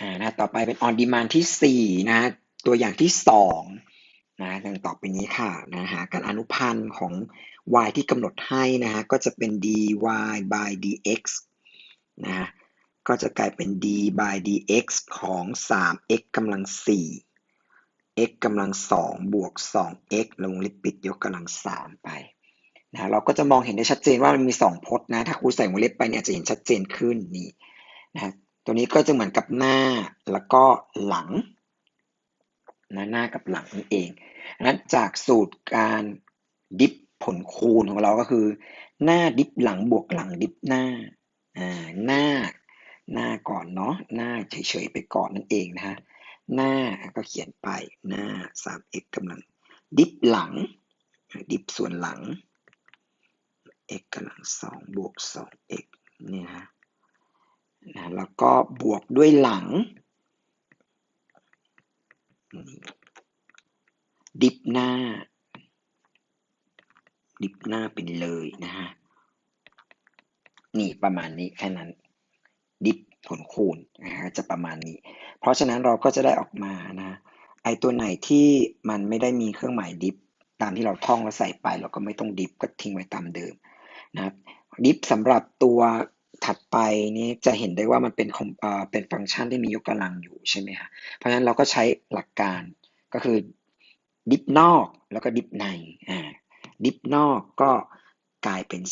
อ่านะต่อไปเป็น on demand ที่ 4 นะตัวอย่างที่2นะดังต่อไปนี้ค่ะนะหาการอนุพันธ์ของ y ที่กำหนดให้นะฮะก็จะเป็น dy by dx นะฮะก็จะกลายเป็น d by dx ของ 3x กำลัง 4 x กำลัง 2 บวก 2x ลงลิปิดยกกำลัง 3 ไปนะเราก็จะมองเห็นได้ชัดเจนว่ามันมี 2พจน์นะ ถ้าครูใส่วงเล็บไปเนี่ยจะเห็นชัดเจนขึ้นนี่นะ ตัวนี้ก็จะเหมือนกับหน้าแล้วก็หลังนะหน้ากับหลังนั่นเองนั้นจากสูตรการดิฟผลคูณของเราก็คือ หน้าดิฟหลังบวกหลังดิฟหน้าอ่าหน้าหน้าก่อนเนาะหน้าเฉยๆไปก่อนนั่นเองนะฮะหน้าก็เขียนไปหน้า 3x กำลัง ดิฟหลัง ดิฟส่วนหลัง x กำลังสองบวก 2x เนี่ยฮะ นะแล้วก็บวกด้วยหลัง ดิฟหน้า ดิฟหน้าเป็นเลยนะฮะนี่ประมาณนี้แค่นั้น ดิฟผลคูณนะฮะจะประมาณนี้ เพราะฉะนั้นเราก็จะได้ออกมานะไอตัวไหนที่มันไม่ได้มีเครื่องหมายดิฟตามที่เราท่องแล้วใส่ไป เราก็ไม่ต้องดิฟก็ทิ้งไว้ตามเดิมนะครับดิฟสำหรับตัว ถัดไปนี้จะเห็นได้ว่ามันเป็นเป็นฟังก์ชันที่มียกกำลังอยู่ใช่ไหมฮะเพราะฉะนั้นเราก็ใช้หลักการก็คือดิฟนอกแล้วก็ดิฟในอ่าดิฟนอกก็กลายเป็น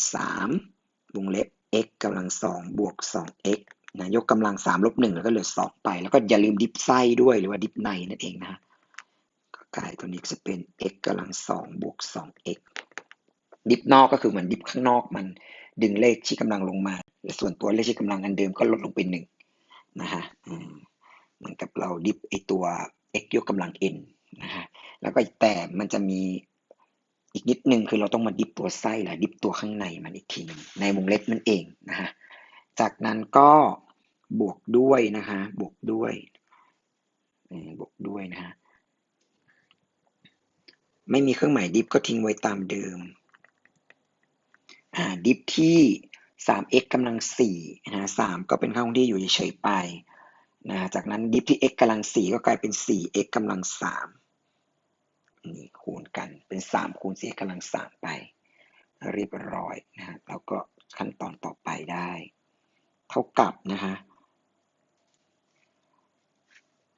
3 วงเล็บ x กำลัง2บวก 2x นะยกกำลัง 3 ลบ 1 แล้วก็เหลือ 2 ไป แล้วก็อย่าลืมดิฟไส้ด้วยหรือว่าดิฟในนั่นเองนะก็กลายตัวนี้จะเป็น x กำลัง2บวก 2x ดิฟนอกก็คือเหมือนดิฟข้างนอกมัน ดึงเลขชี้กำลังลงมา ส่วนตัวเลขชี้กำลังอันเดิมก็ลดลงเป็นหนึ่งนะฮะเหมือนกับเราดิฟไอตัว x ยกกำลัง n นะฮะแล้วก็แต่มันจะมีอีกนิดนึงคือเราต้องมาดิฟตัวไส้หรือดิฟตัวข้างในมันอีกทีนึงในวงเล็บนั่นเองนะฮะจากนั้นก็บวกด้วยนะฮะบวกด้วยบวกด้วยนะฮะไม่มีเครื่องหมายดิฟก็ทิ้งไว้ตามเดิม ดิฟที่ 3x กำลัง4นะ3ก็เป็นค่าคงที่อยู่เฉยๆไปนะจากนั้นดิฟที่ x กำลัง 4 ก็กลายเป็น 4x กำลัง3นี่คูณกันเป็น 3 คูณ 4x กำลัง 3 ไป เรียบร้อยนะฮะแล้วก็ขั้นตอนต่อไปได้ เท่ากับนะฮะ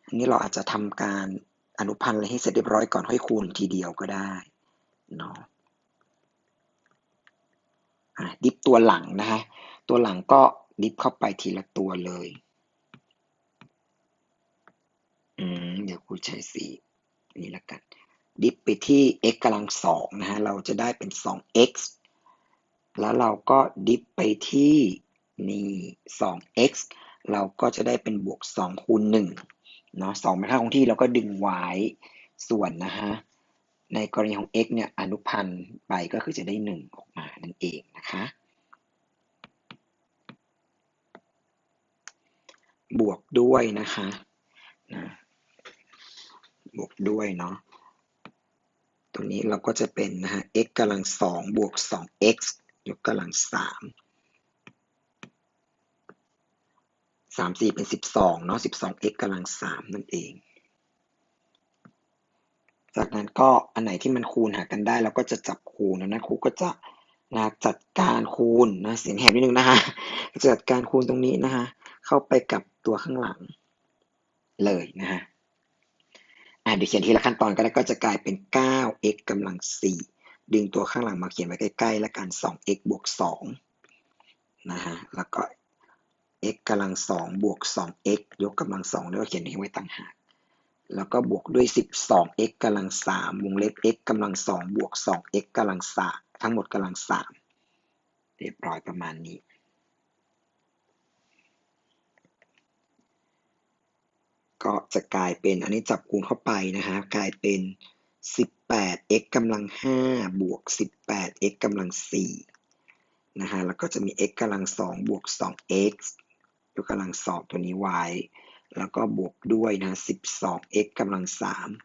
อันนี้เราอาจจะทำการอนุพันธ์อะไรให้เสร็จเรียบร้อยก่อนค่อยคูณทีเดียวก็ได้เนาะ ดิฟตัวหลังนะฮะ ตัวหลังก็ดิฟเข้าไปทีละตัวเลย อืม เดี๋ยวกูใช้สีนี่ละกัน ดิฟไปที่ x กำลังสองนะฮะ เราจะได้เป็น 2x แล้วเราก็ดิฟไปที่นี่ 2x เราก็จะได้เป็นบวก 2 คูณ1เนาะ2เป็นค่าคงที่เราก็ดึง y ส่วนนะฮะ ในกรณีของ x เนี่ยอนุพันธ์ไปก็คือจะได้ 1 ออกมานั่นเองนะคะ บวกด้วยนะคะนะบวกด้วยเนาะตรงนี้เราก็จะเป็นนะฮะ x กำลัง2บวก 2x ยกกำลัง3 3 4เป็น12เนาะ 12x กำลัง3นั่นเอง จากนั้นก็อันไหนที่มันคูณหากันได้เราก็จะจับคูณนะนะครูก็จะนะจัดการคูณนะเสียงแหบนิดนึงนะฮะจัดการคูณตรงนี้นะฮะเข้าไปกับตัวข้างหลังเลยนะฮะอ่าเดี๋ยวเขียนทีละขั้นตอนก็ได้ก็จะกลายเป็น 9x กำลัง 4 ดึงตัวข้างหลังมาเขียนไว้ใกล้ๆ แล้วกัน 2x บวก2นะฮะแล้วก็ x กำลัง2บวก 2x ยกกำลัง2แล้วก็เขียนนี้ไว้ต่างหาก แล้วก็บวกด้วย 12x กำลัง3วงเล็บ x กำลัง2บวก 2x กำลัง3ทั้งหมดกำลัง3เรียบร้อยประมาณนี้ ก็จะกลายเป็นอันนี้จับคูณเข้าไปนะฮะกลายเป็น 18x กำลัง5บวก 18x กำลัง4นะฮะแล้วก็จะมี x กำลัง2บวก 2x ยกกำลัง2ตัวนี้ไว้ แล้วก็บวกด้วยนะ 12x กำลัง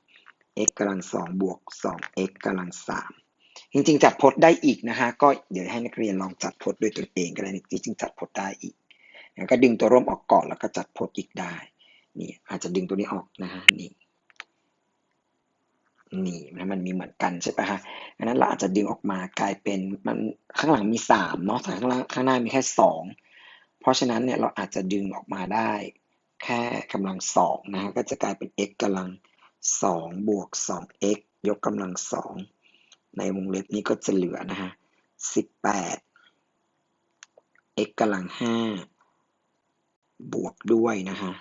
3 x กำลัง 2 บวก 2x กำลัง 3 จริงๆ จัดพจน์ได้อีกนะฮะ ก็เดี๋ยวให้นักเรียนลองจัดพจน์ด้วยตัวเองก็ได้จริงๆจัดพจน์ได้อีกแล้วก็ดึงตัวร่วมออกก่อนแล้วก็จัดพจน์อีกได้ นี่อาจจะดึงตัวนี้ออกนะฮะ นี่ นี่นะมันมีเหมือนกันใช่ปะฮะอันนั้นเราอาจจะดึงออกมากลายเป็นมันข้างหลังมีสามเนาะแต่ข้างล่างข้างหน้ามีแค่สองเพราะฉะนั้นเนี่ยเราอาจจะดึงออกมาได้ แค่กำลังสองนะฮะก็จะกลายเป็น x กำลังสองบวกสอง x ยกกำลังสองในวงเล็บนี้ก็จะเหลือนะฮะสิบแปด x กำลังห้าบวกด้วยนะฮะ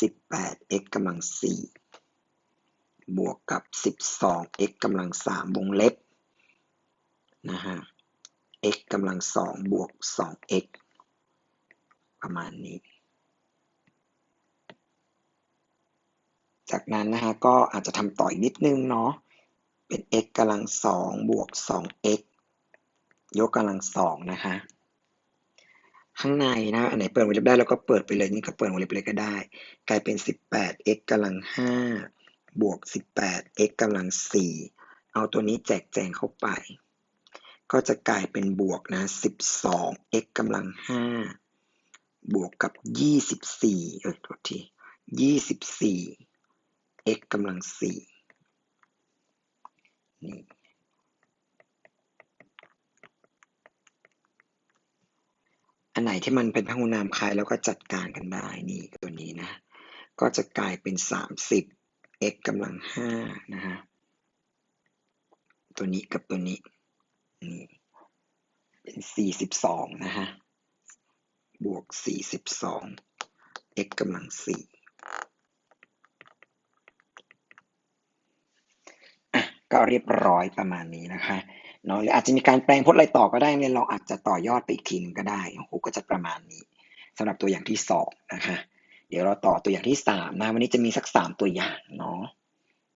สิบแปด x กำลังสี่บวกกับสิบสอง x กำลังสามวงเล็บนะฮะ x กำลังสองบวกสอง x ประมาณนี้ จากนั้นนะฮะก็อาจจะทำต่ออีกนิดนึงเนาะเป็น x กำลังสองบวกสอง x ยกกำลังสองนะคะข้างในนะอันไหนเปิดวงเล็บได้แล้วก็เปิดไปเลยนี่ก็เปิดวงเล็บเลยก็ได้ กลายเป็น 18x กำลัง5บวก 18x กำลัง4เอาตัวนี้แจกแจงเข้าไป ก็จะกลายเป็นบวกนะ 12x กำลัง5บวกกับ 24เออโทษที x กำลัง4นี่อันไหนที่มันเป็นพหูนามคลายแล้วก็จัดการกันได้ นี่ตัวนี้นะ ก็จะกลายเป็น 30 x กำลัง5นะฮะ ตัวนี้กับตัวนี้ นี่ เป็น 42 นะฮะ บวก 42 x กำลัง4อะ ก็เรียบร้อยประมาณนี้นะคะเนาะหรืออาจจะมีการแปลงพจน์อะไรต่อก็ได้เนี่ยเราอาจจะต่อยอดไปอีกทีนึงก็ได้โอ้โหก็จะประมาณนี้สำหรับตัวอย่างที่สองนะคะ เดี๋ยวเราต่อตัวอย่างที่สามนะวันนี้จะมีสักสามตัวอย่างเนาะ